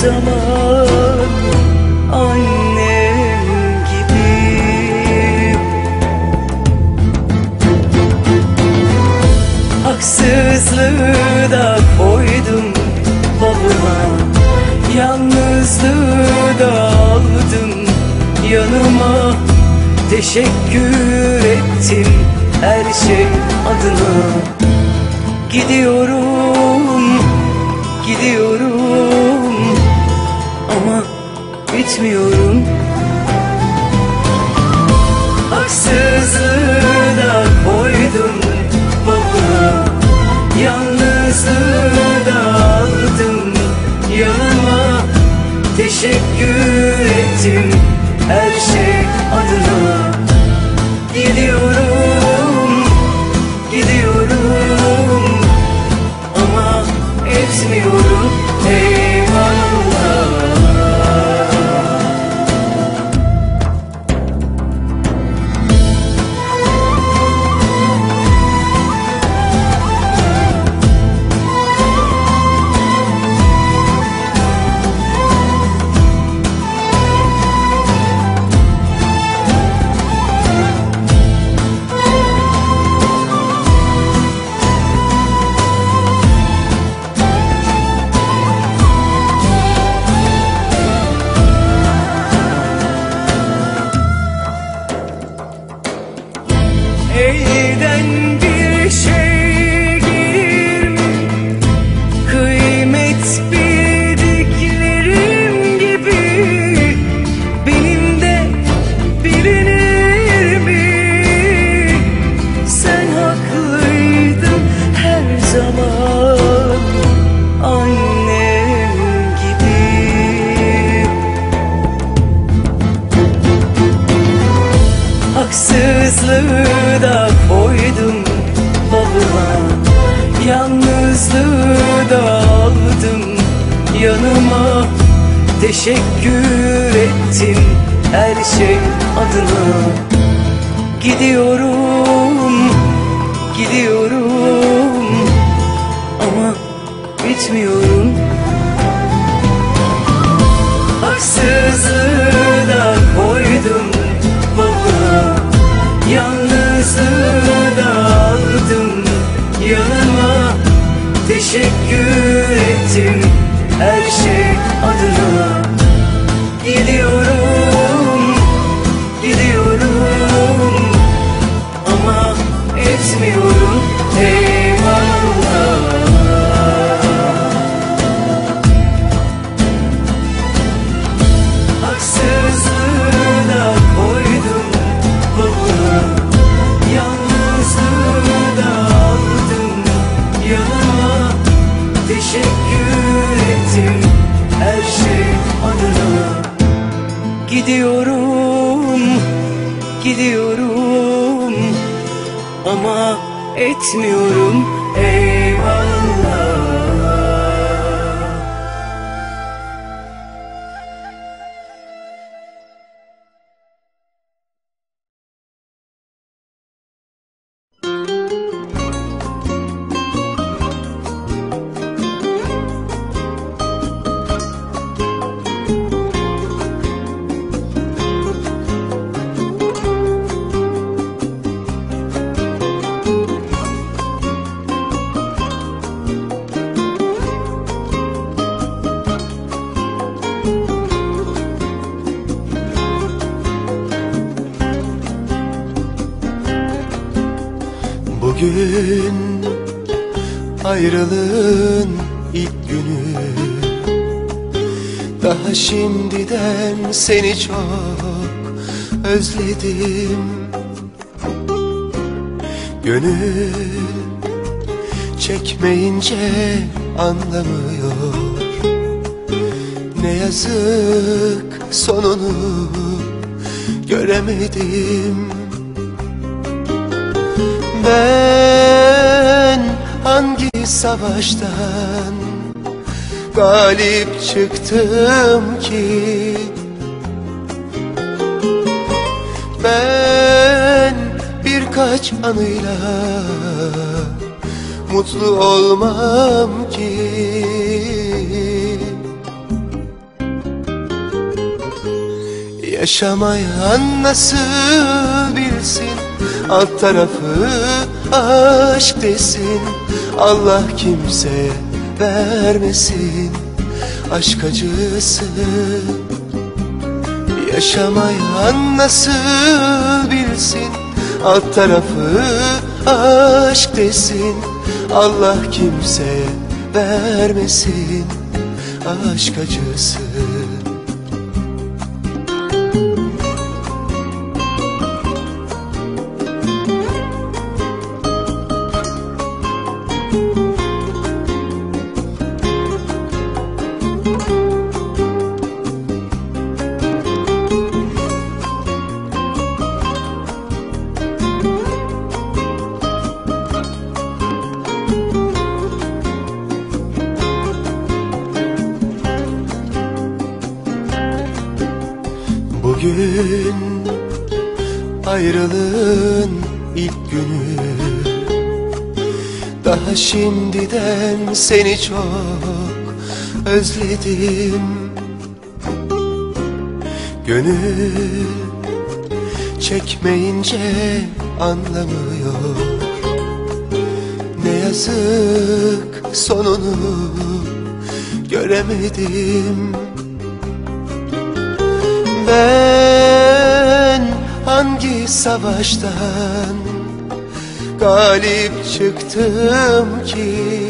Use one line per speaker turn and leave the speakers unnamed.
zaman Annem gibi Haksızlığı da koydum babama Yalnızlığı da aldım yanıma. Teşekkür ettim her şey adına. Gidiyorum, gidiyorum bitmiyorum Haksızlığı da koydum babına Yalnızlığı da aldım yanıma. Teşekkür ettim her şey adına. Gidiyorum, gidiyorum Ama etmiyorum Yalnızlığı da aldım yanıma. Teşekkür ettim her şey adına. Gidiyorum, gidiyorum Ama bitmiyorum etmiyorum eyvallah Ama etmiyorum. Eyvallah
Bugün ayrılığın ilk günü. Daha şimdiden seni çok özledim. Gönül çekmeyince anlamıyor. Ne yazık sonunu göremedim Ben hangi savaştan galip çıktım ki? Ben birkaç anıyla mutlu olmam ki Yaşamayan nasıl bilsin? Alt tarafı aşk desin. Allah kimseye vermesin. Aşk acısı Yaşamayan nasıl bilsin? Alt tarafı aşk desin. Allah kimseye vermesin. Aşk acısı Bugün ayrılığın ilk günü. Daha şimdiden seni çok özledim. Gönül çekmeyince anlamıyor. Ne yazık sonunu göremedim ben hangi savaştan galip çıktım ki